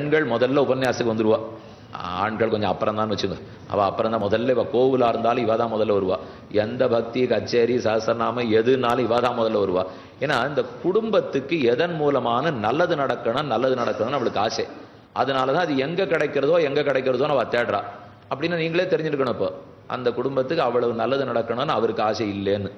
பெண்கள் முதல்ல உபன்யாசத்துக்கு வந்துடுவா ஆண்கள் கொஞ்சம் அப்புறம் தான் வச்சுங்க. அவள் அப்புறம் தான் முதல்ல இவள் கோவிலாக இருந்தாலும் இவ தான் முதல்ல வருவா. எந்த பக்தி கச்சேரி சஹசரநாமம் எதுனாலும் இவ தான் முதல்ல வருவா. ஏன்னா இந்த குடும்பத்துக்கு எதன் மூலமான நல்லது நடக்கணும் நல்லது நடக்கணும்னு அவளுக்கு ஆசை. அதனால தான் அது எங்கே கிடைக்கிறதோ எங்கே கிடைக்கிறதோ அவள் தேடுறா. அப்படின்னு நீங்களே தெரிஞ்சுருக்கணும் இப்போ. அந்த குடும்பத்துக்கு அவ்வளவு நல்லது நடக்கணும்னு அவருக்கு ஆசை இல்லைன்னு.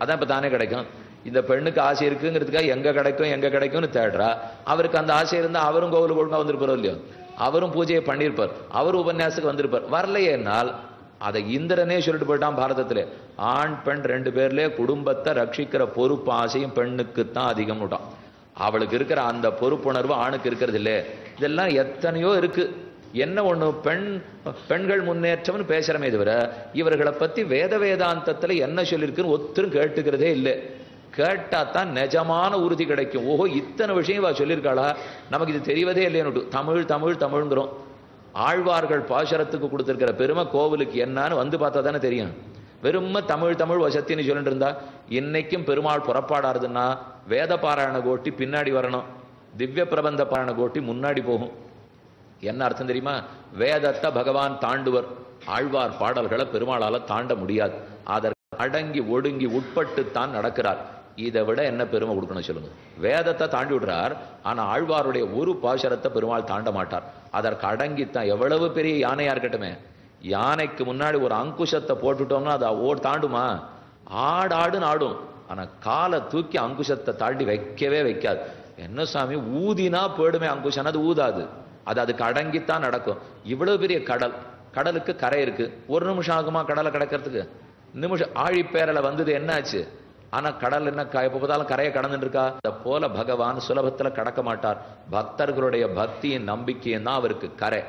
அதான் இப்போ தானே கிடைக்கும். இந்த பெண்ணுக்கு ஆசை இருக்குங்கிறதுக்காக எங்க கிடைக்கும் எங்க கிடைக்கும்னு தேடுறா. அவருக்கு அந்த ஆசை இருந்தா அவரும் கோவிலுக்கு ஒழுங்கா வந்திருப்பாரோ இல்லையோ? அவரும் பூஜையை பண்ணியிருப்பார். அவர் உபன்யாசத்துக்கு வந்திருப்பார். வரலையேனால் அதை இந்திரனே சொல்லிட்டு போயிட்டான் பாரதத்திலே. ஆண் பெண் ரெண்டு பேர்லயே குடும்பத்தை ரட்சிக்கிற பொறுப்பு ஆசையும் பெண்ணுக்கு தான் அதிகம் விட்டான். அவளுக்கு இருக்கிற அந்த பொறுப்புணர்வு ஆணுக்கு இருக்கிறது இல்லையே இதெல்லாம் எத்தனையோ இருக்கு. என்ன ஒண்ணு? பெண் பெண்கள் முன்னேற்றம்னு பேசுறமே தவிர இவர்களை பத்தி வேத வேதாந்தத்துல என்ன சொல்லியிருக்குன்னு ஒத்தரும் கேட்டுக்கிறதே இல்லை. கேட்டா தான் நிஜமான உறுதி கிடைக்கும். ஓஹோ இத்தனை விஷயம் இவ சொல்லியிருக்காளா? நமக்கு இது தெரியவதே இல்லையனுட்டு தமிழ் தமிழ் தமிழ்ங்கிறோம். ஆழ்வார்கள் பாசரத்துக்கு கொடுத்துருக்கிற பெருமை கோவிலுக்கு என்னன்னு வந்து பார்த்தா தானே தெரியும். வெறும தமிழ் தமிழ் வசத்தின்னு சொல்லிட்டு இருந்தா இன்னைக்கும் பெருமாள் புறப்பாடாருதுன்னா வேத பாராயண கோட்டி பின்னாடி வரணும். திவ்ய பிரபந்த பாராயண கோட்டி முன்னாடி போகும். என்ன அர்த்தம் தெரியுமா? வேதத்தை பகவான் தாண்டுவர். ஆழ்வார் பாடல்களை பெருமாளால தாண்ட முடியாது. அதற்கு அடங்கி ஒடுங்கி உட்பட்டு தான் நடக்கிறார். இதை விட என்ன பெருமை கொடுக்கணும் சொல்லுங்க. வேதத்தை தாண்டி விடுறார் ஆனால் ஆழ்வாருடைய ஒரு பாசரத்தை பெருமாள் தாண்ட மாட்டார். அதற்கு அடங்கித்தான் எவ்வளவு பெரிய யானையா இருக்கட்டுமே. யானைக்கு முன்னாடி ஒரு அங்குஷத்தை போட்டுட்டோம்னா அது ஓடு தாண்டுமா? ஆடு ஆடுன்னு ஆடும் ஆனால் காலை தூக்கி அங்குஷத்தை தாண்டி வைக்கவே வைக்காது. என்ன சாமி ஊதினா போயிடுமே அங்குஷம் அது ஊதாது. அது அதுக்கு அடங்கித்தான் நடக்கும். இவ்வளவு பெரிய கடல் கடலுக்கு கரை இருக்கு. ஒரு நிமிஷம் ஆகுமா கடலை கிடக்கிறதுக்கு? நிமிஷம் ஆழிப்பேரலை வந்தது என்னாச்சு? ஆனா கடல் என்ன எப்ப பார்த்தாலும் கரையை கடந்துட்டு இருக்கா அத போல பகவான் சுலபத்துல கடக்க மாட்டார். பக்தர்களுடைய பக்தியின் நம்பிக்கையும் தான் அவருக்கு கரை.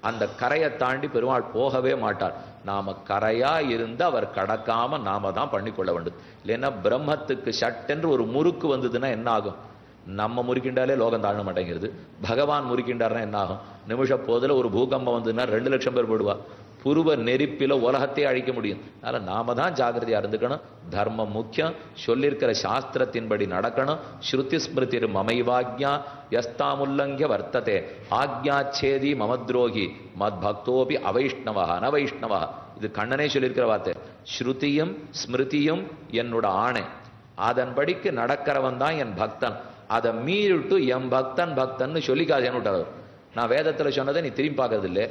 அந்த கரையை தாண்டி பெருமாள் போகவே மாட்டார். நாம கரையா இருந்து அவர் கடக்காம நாம தான் பண்ணிக்கொள்ள வேண்டும். இல்லைன்னா பிரம்மத்துக்கு சட்டென்று ஒரு முறுக்கு வந்ததுன்னா என்ன ஆகும்? நம்ம முறுக்கின்றாலே லோகம் தாழ மாட்டேங்கிறது. பகவான் முறுக்கின்றார்னா என்ன ஆகும்? நிமிஷ போதுல ஒரு பூகம்பம் வந்ததுன்னா ரெண்டு லட்சம் பேர் போடுவா. புருவ நெருப்பில உலகத்தையே அழிக்க முடியும். அதனால நாம தான் ஜாகிரதையாக இருந்துக்கணும். தர்மம் முக்கியம். சொல்லியிருக்கிற சாஸ்திரத்தின்படி நடக்கணும். ஸ்ருதி ஸ்மிருதிர் மமைவாக்யா யஸ்தாமுல்லங்கிய வர்த்ததே. ஆக்ஞாச்சேதி மமத்ரோகி மத் பக்தோபி அவைஷ்ணவா அனவைஷ்ணவா இது கண்ணனே சொல்லியிருக்கிற வார்த்தை. ஸ்ருதியும் ஸ்மிருதியும் என்னோட ஆணை. அதன்படிக்கு நடக்கிறவன் தான் என் பக்தன். அதை மீறிட்டு என் பக்தன் பக்தன்னு சொல்லிக்காது விட்டார். நான் வேதத்துல சொன்னதை நீ திரும்பி பார்க்கறதில்லை.